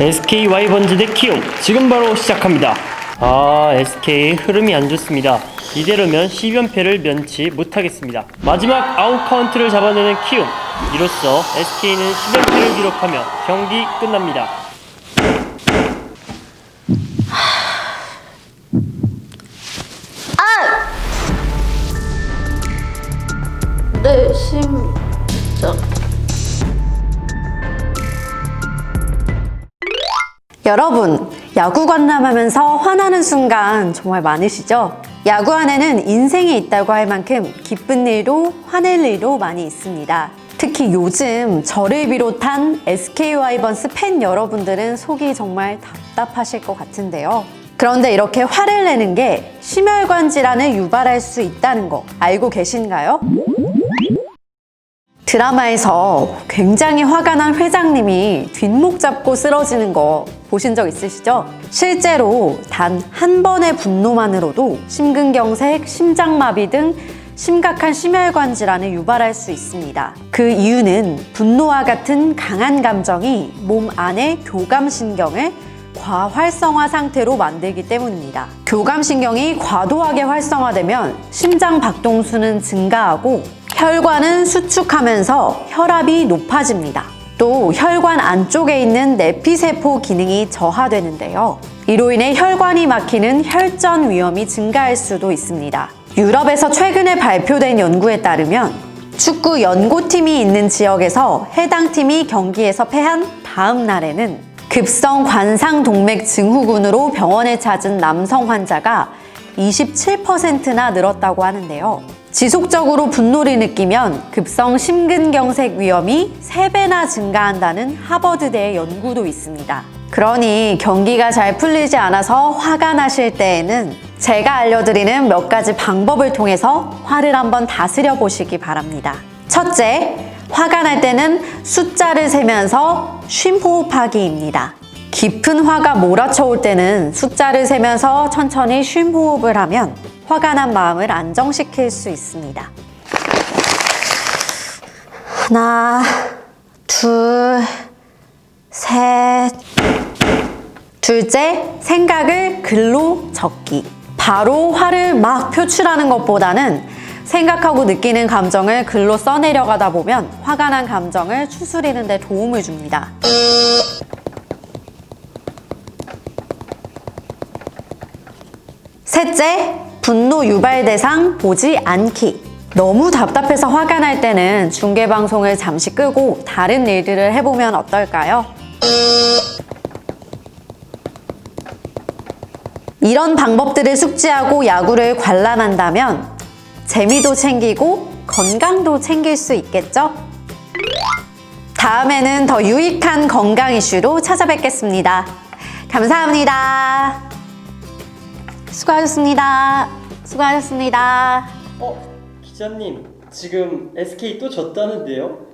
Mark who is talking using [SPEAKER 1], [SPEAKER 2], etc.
[SPEAKER 1] SK 와이번즈 대 키움 지금 바로 시작합니다. 아 SK 흐름이 안 좋습니다. 이대로면 10연패를 면치 못하겠습니다. 마지막 아웃 카운트를 잡아내는 키움 이로써 SK는 10연패를 기록하며 경기 끝납니다.
[SPEAKER 2] 내심
[SPEAKER 3] 여러분, 야구 관람하면서 화나는 순간 정말 많으시죠? 야구 안에는 인생이 있다고 할 만큼 기쁜 일도 화낼 일도 많이 있습니다. 특히 요즘 저를 비롯한 SK 와이번스 팬 여러분들은 속이 정말 답답하실 것 같은데요. 그런데 이렇게 화를 내는 게 심혈관 질환을 유발할 수 있다는 거 알고 계신가요? 드라마에서 굉장히 화가 난 회장님이 뒷목 잡고 쓰러지는 거 보신 적 있으시죠? 실제로 단 한 번의 분노만으로도 심근경색, 심장마비 등 심각한 심혈관 질환을 유발할 수 있습니다. 그 이유는 분노와 같은 강한 감정이 몸 안의 교감신경을 과활성화 상태로 만들기 때문입니다. 교감신경이 과도하게 활성화되면 심장 박동수는 증가하고 혈관은 수축하면서 혈압이 높아집니다. 또 혈관 안쪽에 있는 내피세포 기능이 저하되는데요. 이로 인해 혈관이 막히는 혈전 위험이 증가할 수도 있습니다. 유럽에서 최근에 발표된 연구에 따르면 축구 연고팀이 있는 지역에서 해당 팀이 경기에서 패한 다음 날에는 급성 관상동맥 증후군으로 병원에 찾은 남성 환자가 27%나 늘었다고 하는데요. 지속적으로 분노를 느끼면 급성 심근경색 위험이 3배나 증가한다는 하버드대의 연구도 있습니다. 그러니 경기가 잘 풀리지 않아서 화가 나실 때에는 제가 알려드리는 몇 가지 방법을 통해서 화를 한번 다스려 보시기 바랍니다. 첫째, 화가 날 때는 숫자를 세면서 쉼 호흡하기입니다. 깊은 화가 몰아쳐올 때는 숫자를 세면서 천천히 쉼 호흡을 하면 화가 난 마음을 안정시킬 수 있습니다. 하나, 둘, 셋. 둘째, 생각을 글로 적기. 바로 화를 막 표출하는 것보다는 생각하고 느끼는 감정을 글로 써내려가다 보면 화가 난 감정을 추스리는 데 도움을 줍니다. 셋째, 분노 유발 대상 보지 않기. 너무 답답해서 화가 날 때는 중계 방송을 잠시 끄고 다른 일들을 해보면 어떨까요? 이런 방법들을 숙지하고 야구를 관람한다면 재미도 챙기고 건강도 챙길 수 있겠죠? 다음에는 더 유익한 건강 이슈로 찾아뵙겠습니다. 감사합니다. 수고하셨습니다. 수고하셨습니다.
[SPEAKER 1] 어 기자님 지금 SK 또 졌다는데요?